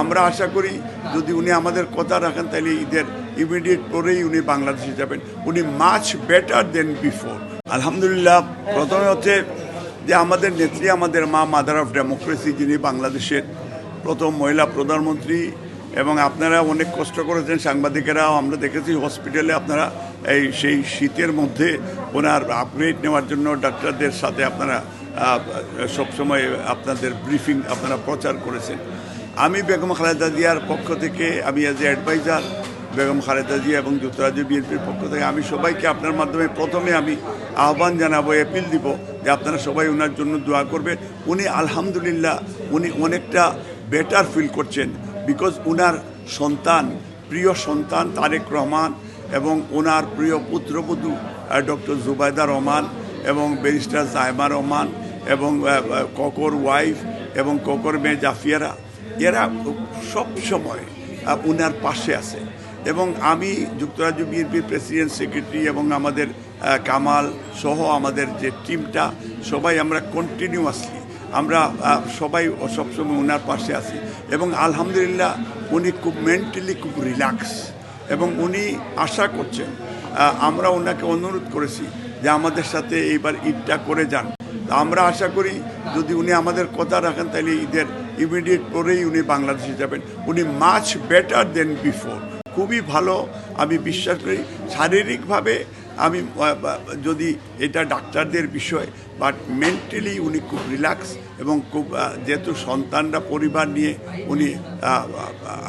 আমরা আশা করি যদি উনি আমাদের কথা রাখেন, তাহলে ঈদের ইমিডিয়েট পরেই উনি বাংলাদেশে যাবেন। উনি মাচ বেটার দেন বিফোর আলহামদুলিল্লাহ, প্রথমে হচ্ছে যে আমাদের নেত্রী, আমাদের মা মাদার অফ ডেমোক্রেসি যিনি বাংলাদেশের প্রথম মহিলা প্রধানমন্ত্রী, এবং আপনারা অনেক কষ্ট করেছেন, সাংবাদিকেরাও, আমরা দেখেছি হসপিটালে আপনারা এই সেই শীতের মধ্যে ওনার আপগ্রেড নেওয়ার জন্য ডাক্তারদের সাথে আপনারা সবসময় আপনাদের ব্রিফিং আপনারা প্রচার করেছেন। আমি বেগম খালেদা জিয়ার পক্ষ থেকে, আমি as a adviser Begum Khaleda Zia এবং যুক্তরাজ্য বিএনপির পক্ষ থেকে, আমি সবাইকে আপনার মাধ্যমে প্রথমে আমি আহ্বান জানাব অ্যাপিল দিব যে আপনারা সবাই ওনার জন্য দোয়া করবেন। উনি আলহামদুলিল্লাহ, উনি অনেকটা বেটার ফিল করছেন বিকজ ওনার সন্তান, প্রিয় সন্তান তারেক রহমান এবং ওনার প্রিয় পুত্রবধূ ডক্টর জুবাইদা রহমান এবং ব্যারিস্টার জায়মা রহমান এবং ককর ওয়াইফ এবং ককর মেয়ে জাফিয়ারা। এরা সব সময় উনার পাশে আছে। এবং আমি যুক্তরাজ্য বিএনপির প্রেসিডেন্ট, সেক্রেটারি এবং আমাদের কামাল সহ আমাদের যে টিমটা, সবাই আমরা কন্টিনিউয়াসলি আমরা সবাই সবসময় ওনার পাশে আছি। এবং আলহামদুলিল্লাহ উনি খুব মেন্টালি খুব রিল্যাক্স এবং উনি আশা করছেন আমরা ওনাকে অনুরোধ করেছি যে আমাদের সাথে এইবার ঈদটা করে যান। আমরা আশা করি যদি উনি আমাদের কথা রাখেন তাহলে ঈদের ইমিডিয়েট পরেই উনি বাংলাদেশে যাবেন। উনি মাচ বেটার দেন বিফোর খুবই ভালো আমি বিশ্বাস করি। শারীরিকভাবে আমি যদি এটা ডাক্তারদের বিষয় বাট মেন্টালি উনি খুব রিল্যাক্স এবং খুব যেহেতু সন্তানরা পরিবার নিয়ে উনি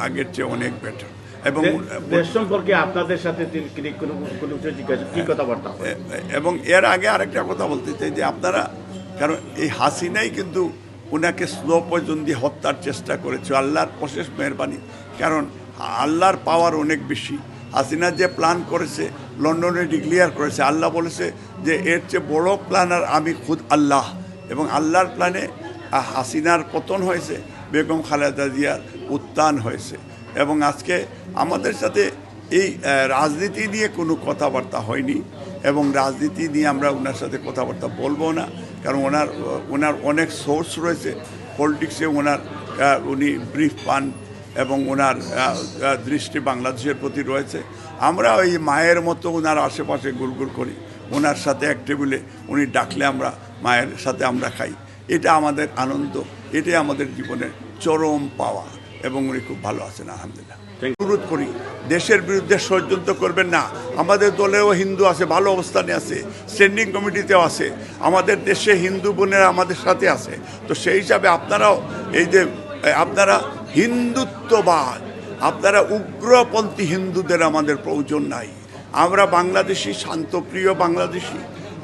আগের চেয়ে অনেক বেটার এবং সম্পর্কে আপনাদের সাথে কথাবার্তা এবং এর আগে আরেকটা কথা বলতে চাই যে আপনারা কারণ এই হাসিনাই কিন্তু ওনাকে স্লো পয়জন দিয়ে হত্যার চেষ্টা করেছে। আল্লাহর অশেষ মেহরবানি। কারণ আল্লাহর পাওয়ার অনেক বেশি। হাসিনা যে প্ল্যান করেছে, লন্ডনে ডিক্লিয়ার করেছে, আল্লাহ বলেছে যে এর চেয়ে বড় প্ল্যান আর আমি খুদ আল্লাহ। এবং আল্লাহর প্ল্যানে হাসিনার পতন হয়েছে, বেগম খালেদা জিয়ার উত্থান হয়েছে। এবং আজকে আমাদের সাথে এই রাজনীতি নিয়ে কোনো কথাবার্তা হয়নি। এবং রাজনীতি নিয়ে আমরা ওনার সাথে কথাবার্তা বলব না। কারণ ওনার ওনার অনেক সোর্স রয়েছে পলিটিক্সে ওনার উনি ব্রিফ পান এবং ওনার দৃষ্টি বাংলাদেশের প্রতি রয়েছে। আমরা ওই মায়ের মতো ওনার আশেপাশে গুলগুল করি। ওনার সাথে এক টেবিলে উনি ডাকলে আমরা মায়ের সাথে আমরা খাই। এটা আমাদের আনন্দ, এটাই আমাদের জীবনের চরম পাওয়া। এবং উনি খুব ভালো আছেন আলহামদুলিল্লাহ। অনুরোধ করি দেশের বিরুদ্ধে ষড়যন্ত্র করবেন না। আমাদের দলেও হিন্দু আছে ভালো অবস্থানে আছে স্ট্যান্ডিং কমিটিতেও আছে। আমাদের দেশে হিন্দু বোনেরা আমাদের সাথে আছে। তো সেই হিসাবে আপনারাও এই যে আপনারা হিন্দুত্ববাদ আপনারা উগ্রপন্থী হিন্দুদের আমাদের প্রয়োজন নাই। আমরা বাংলাদেশি শান্তপ্রিয় বাংলাদেশি।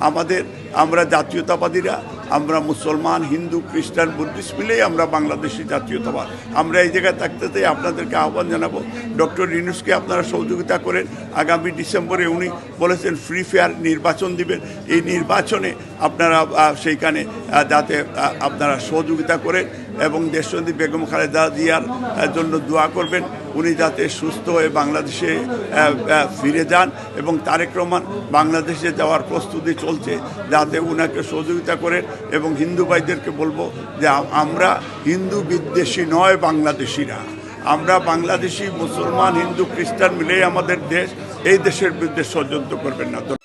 আমাদের আমরা জাতীয়তাবাদীরা আমরা মুসলমান, হিন্দু, খ্রিস্টান, বুদ্ধিস্ট মিলেই আমরা বাংলাদেশি জাতীয়তাবাদ। আমরা এই জায়গায় থাকতে চাই, আপনাদেরকে আহ্বান জানাব। ডক্টর রিনুসকে আপনারা সহযোগিতা করেন। আগামী ডিসেম্বরে উনি বলেছেন ফ্রি ফেয়ার নির্বাচন দিবেন। এই নির্বাচনে আপনারা সেইখানে যাতে আপনারা সহযোগিতা করেন এবং দেশবন্দি বেগম খালেদা জিয়ার জন্য দোয়া করবেন। উনি যাতে সুস্থ হয়ে বাংলাদেশে ফিরে যান এবং তারেক রহমান বাংলাদেশে যাওয়ার প্রস্তুতি চলছে, যাতে উনাকে সহযোগিতা করেন এবং হিন্দু ভাইদেরকে বলব যে আমরা হিন্দু বিদ্বেষী নয় বাংলাদেশিরা। আমরা বাংলাদেশি মুসলমান, হিন্দু, খ্রিস্টান মিলেই আমাদের দেশ, এই দেশের বিরুদ্ধে ষড়যন্ত্র করবেন না।